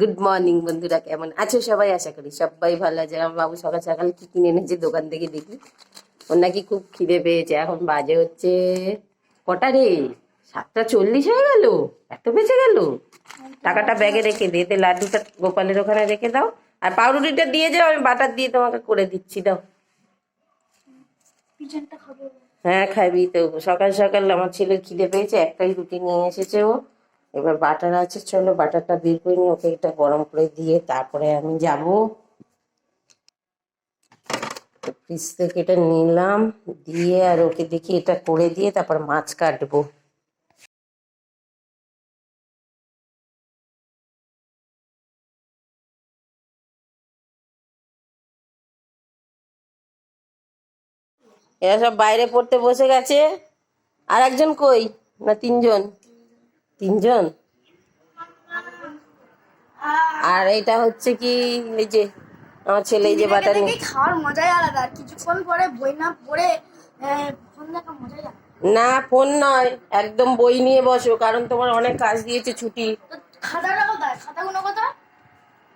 Good morning বন্ধুরা কেমন আছো সবাই? আশা করি সবাই ভালো আছে। আমার বাবু সকাল সকাল কি কিনে এনেছে দোকান থেকে দেখি। ওর নাকি খুব খিদে পেয়েছে। এখন বাজে হচ্ছে কটা রে? সাতটা চল্লিশ হয়ে গেল। এত বেঁচে গেল। টাকাটা ব্যাগে রেখে দে। এতে লাড্ডুটা গোপালের ওখানে রেখে দাও। আর পাউরুটিটা দিয়ে যাও আমি বাটার দিয়ে তোমাকে করে দিচ্ছি দাও। হ্যাঁ খাবি তো। সকাল সকাল আমার ছেলে খিদে পেয়েছে। একটাই রুটি নিয়ে এসেছে ও। এবার বাটার আছে, চলো বাটারটা বের করে নিয়ে ওকে এটা গরম করে দিয়ে তারপরে আমি যাব। ফ্রিজ থেকে এটা নিলাম, দিয়ে আর ওকে দেখি এটা করে দিয়ে তারপর মাছ কাটবো। এরা সব বাইরে পড়তে বসে গেছে। আর একজন কই? না তিনজন? তিনজন? আর এটা হচ্ছে কি এই যে আমার ছেলে এই যে বাটার নিয়ে খাওয়ার মজাই আলাদা। কিছুক্ষণ পরে বই না পড়ে ফোন দেখা মজাই আলাদা। না ফোন নয় একদম বই নিয়ে বসো কারণ তোমার অনেক কাজ দিয়েছে ছুটি। খাতাটা কোথায়? খাতাগুলো কোথায়?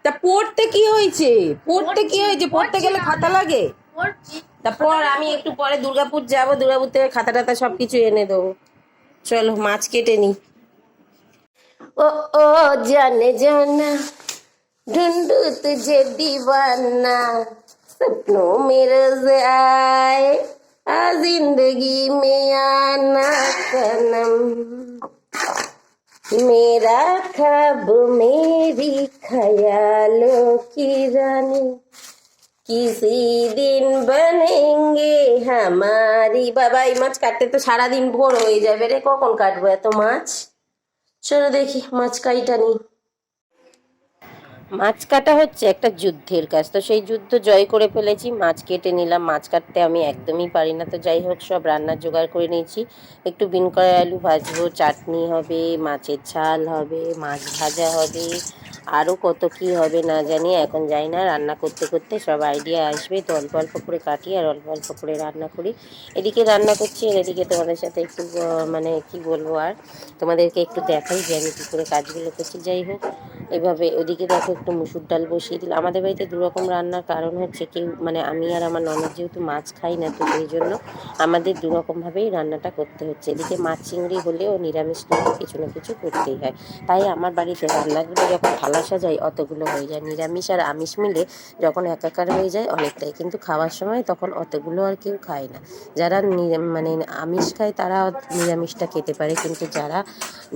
তা পড়তে কি হয়েছে? পড়তে কি হয়েছে? পড়তে গেলে খাতা লাগে? পড়ছি। তারপর আমি একটু পরে দুর্গাপুর যাব দুর্গাপুর থেকে খাতা টাতা সব কিছু এনে দেবো। চলো মাছ কেটে নি। ও ও জানে জানা ढूंढू तुझे दीवाना सपनों में रोज आए आ जिंदगी में आना सनम मेरा ख्वाब मेरी ख्यालों की रानी किसी दिन बनेंगे हमारी বাবা এই মাছ কাটতে তো সারাদিন ভোর হয়ে যাবে রে কখন কাটবো এত মাছ চলো দেখি মাছ কাইটা নি মাছ কাটা হচ্ছে একটা যুদ্ধের কাজ। তো সেই যুদ্ধ জয় করে ফেলেছি, মাছ কেটে নিলাম, মাছ কাটতে আমি একদমই পারি না। তো যাই হোক, সব রান্নার জোগাড় করে নিয়েছি। একটু বিন করা আলু ভাজবো, চাটনি হবে, মাছের ঝাল হবে, মাছ ভাজা হবে আরও কত কি হবে না জানি, এখন যাই না। রান্না করতে করতে সব আইডিয়া আসবে, তো অল্প অল্প করে কাটি আর অল্প অল্প করে রান্না করি। এদিকে রান্না করছি আর এদিকে তোমাদের সাথে একটু মানে কি বলব আর, তোমাদেরকে একটু দেখাই যে আমি কী করে কাজগুলো করছি। যাই হোক, এভাবে ওদিকে দেখো একটু মুসুর ডাল বসিয়ে দিলাম আমাদের বাড়িতে দুরকম রান্নার কারণ হচ্ছে কেউ মানে আমি আর আমার ননদ যেহেতু মাছ খাই না তো সেই জন্য আমাদের দুরকমভাবেই রান্নাটা করতে হচ্ছে। এদিকে মাছ চিংড়ি হলেও নিরামিষ কিন্তু কিছু না কিছু করতেই হয়। তাই আমার বাড়িতে রান্নাগুলো যখন থালা সাজাই, অতগুলো হয়ে যায়। নিরামিষ আর আমিষ মিলে যখন একাকার হয়ে যায় অনেকটাই। কিন্তু খাওয়ার সময় তখন অতগুলো আর কেউ খায় না। যারা মানে আমিষ খায় তারা নিরামিষটা খেতে পারে। কিন্তু যারা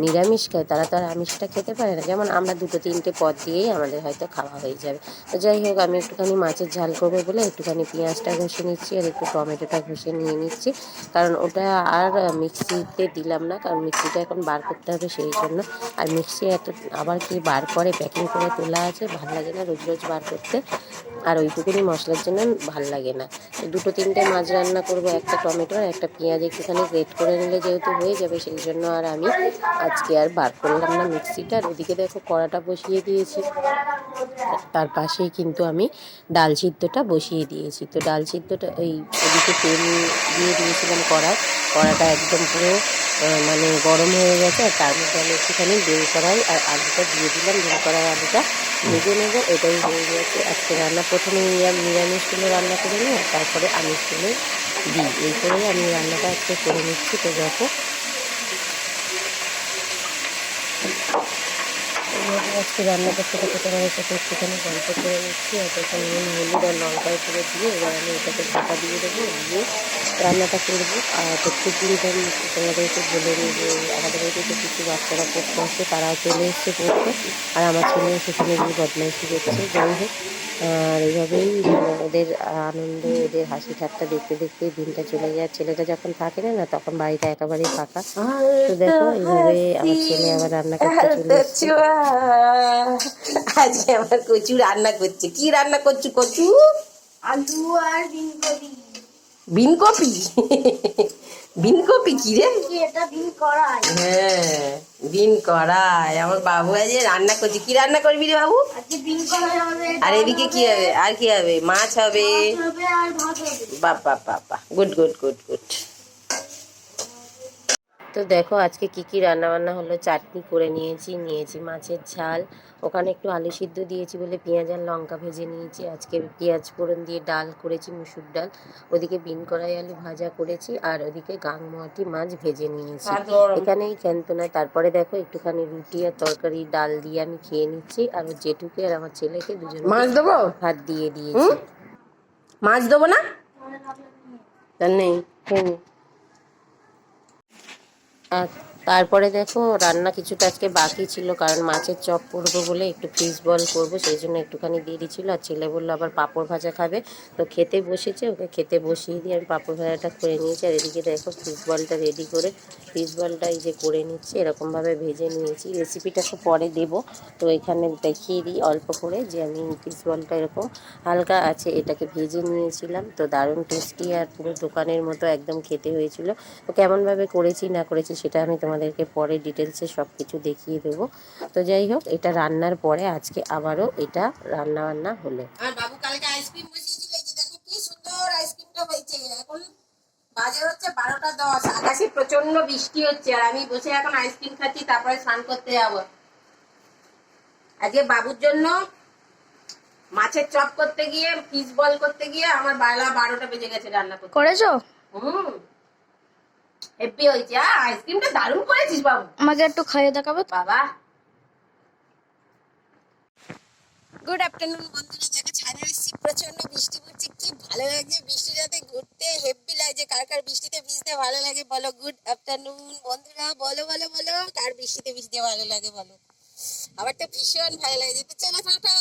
নিরামিষ খায় তারা তো আর আমিষটা খেতে পারে না। যেমন আমরা দুটো তিনটে পদ দিয়েই আমাদের হয়তো খাওয়া হয়ে যাবে। তো যাই হোক, আমি একটুখানি মাছের ঝাল করব বলে একটুখানি পেঁয়াজটা ঘষে নিচ্ছি আর একটু টমেটোটা ঘষে নিয়ে নিচ্ছি। কারণ ওটা আর মিক্সিতে দিলাম না, কারণ মিক্সিটা এখন বার করতে হবে সেই জন্য। আর মিক্সি এত, আবার কি বার করে, প্যাকিং করে তোলা আছে, ভালো লাগে না রোজ রোজ বার করতে। আর ওইটুকুনি মশলার জন্য ভালো লাগে না। দুটো তিনটে মাছ রান্না করব, একটা টমেটো আর একটা পেঁয়াজ একটুখানি গ্রেট করে নিলে যেহেতু হয়ে যাবে সেই জন্য আর আমি আজকে আর বার করলাম না মিক্সিটা। আর ওদিকে দেখো কড়াটা বসিয়ে দিয়েছি। তার পাশেই কিন্তু আমি ডাল সিদ্ধটা বসিয়ে দিয়েছি। তো ডাল সিদ্ধটা এই ওদিকে তেল দিয়ে দিয়েছিলাম কড়ায় কড়াটা একদম পুরো মানে গরম হয়ে গেছে আর তার মধ্যে আমি একটুখানি বেল কড়াই আর আলুটা দিয়ে দিলাম। বেল কড়াই, আলুটা ভেজে নেব, এটাই হয়ে গেছে। আজকে রান্না প্রথমে নিরামিষ নিরামিষগুলো রান্না করে নিই তারপরে আমিষগুলো দিই। এই করেই আমি রান্নাটা আজকে করে নিচ্ছি। তো দেখো এইভাবে আজকে রান্না করতে করতে তোমাদের সাথে একটুখানি গল্প করে নিচ্ছি। আর তখন নুন, হলুদ আর লঙ্কার করে দিয়ে এবার আমি এটাকে ঢাকা দিয়ে দেবো, দিয়ে রান্নাটা করব আর প্রত্যেক দিন আমি তোমাদেরকে বলে নিই যে আমাদের বাড়িতে কিছু বাচ্চারা পড়তে আসছে তারাও চলে এসছে পড়তে। আর আমার ছেলেও সেখানে গিয়ে বদমাইশি করছে, যাই হোক। আর এইভাবেই ওদের আনন্দ, ওদের হাসি ঠাট্টা দেখতে দেখতে দিনটা চলে যায়। ছেলেটা যখন থাকে না না, তখন বাড়িটা একেবারেই ফাঁকা। তো দেখো, এইভাবে আমার ছেলে আবার রান্না করতে চলে আজকে আমার কচু রান্না করছে। কি রান্না করছ কচু? আলু আর বিন করি বিন কপি বিন কপি কি রে এটা বিন করাই হ্যাঁ বিন কড়াই। আমার বাবু আজ রান্না করছে। কি রান্না করবি রে বাবু? আজকে বিন করাই হবে আর এদিকে কি হবে। আর কি হবে? মাছ হবে? ভাত হবে আর ভাত হবে। বাপ বাপ বাপ গুড গুড গুড গুড তো দেখো আজকে কি কি রান্না বান্না হলো চাটনি করে নিয়েছি নিয়েছি মাছের ঝাল ওখানে একটু আলু সিদ্ধ দিয়েছি বলে পেঁয়াজ আর লঙ্কা ভেজে নিয়েছি আজকে পেঁয়াজ ফোড়ন দিয়ে ডাল করেছি মুসুর ডাল ওদিকে বিন কড়াই আলু ভাজা করেছি আর ওদিকে গাংমোয়াটি মাছ ভেজে নিয়েছি এখানেই ক্যান্তনা তারপরে দেখো একটুখানি রুটি আর তরকারি ডাল দিয়ে আমি খেয়ে নিচ্ছি আর ওর জেঠুকে আর আমার ছেলেকে দুজন মাছ দেবো ভাত দিয়ে দিয়েছি মাছ দেবো না তার নেই হুম আর তারপরে দেখো, রান্না কিছুটা আজকে বাকি ছিল, কারণ মাছের চপ করব বলে একটু ফিশ বল করব, সেই জন্য একটুখানি দেরি ছিল। আর ছেলে বলল, আবার পাঁপড় ভাজা খাবে। তো খেতে বসেছে, ওকে খেতে বসিয়ে দিয়ে আমি পাঁপড় ভাজাটা করে নিয়েছি। আর এদিকে দেখো ফিশ বলটা রেডি করে ফিশ বলটা এই যে করে নিচ্ছি, এরকমভাবে ভেজে নিয়েছি। রেসিপিটা তো পরে দেবো। তো এখানে দেখিয়ে দিই অল্প করে যে আমি ফিশ বলটা এরকম হালকা আছে, এটাকে ভেজে নিয়েছিলাম। তো দারুণ টেস্টি আর পুরো দোকানের মতো একদম খেতে হয়েছিল। তো কেমনভাবে করেছি, না করেছি, সেটা আমি তোমাদেরকে পরে ডিটেলসে সব কিছু দেখিয়ে দেবো। তো যাই হোক এটা রান্নার পরে আজকে আবারও এটা রান্না বান্না হলো। আর বাবু কালকে আইসক্রিম বসিয়েছিল এই যে দেখো কি সুন্দর আইসক্রিমটা হয়েছে। এখন বাজে হচ্ছে বারোটা দশ আকাশে প্রচণ্ড বৃষ্টি হচ্ছে আর আমি বসে এখন আইসক্রিম খাচ্ছি তারপরে স্নান করতে যাব। আজকে বাবুর জন্য মাছের চপ করতে গিয়ে ফিশ বল করতে গিয়ে আমার বেলা বারোটা বেজে গেছে রান্না করতে। করেছ? হুম। হেব্বি হয়েছে আইসক্রিমটা দারুণ করেছিস বাবু। আমাকে একটু খাইয়ে দেখাবে বাবা। গুড আফটারনুন বন্ধুরা। দেখো ছাদে এসেছি। প্রচণ্ড বৃষ্টি পড়ছে। কি ভালো লাগছে বৃষ্টির রাতে ঘুরতে। হেব্বি লাগছে। কার কার বৃষ্টিতে ভিজতে ভালো লাগে বলো? গুড আফটারনুন বন্ধুরা। বলো বলো বলো। কার বৃষ্টিতে ভিজতে ভালো লাগে বলো? আমার তো ভীষণ ভালো লাগে। তো চলো টাটা।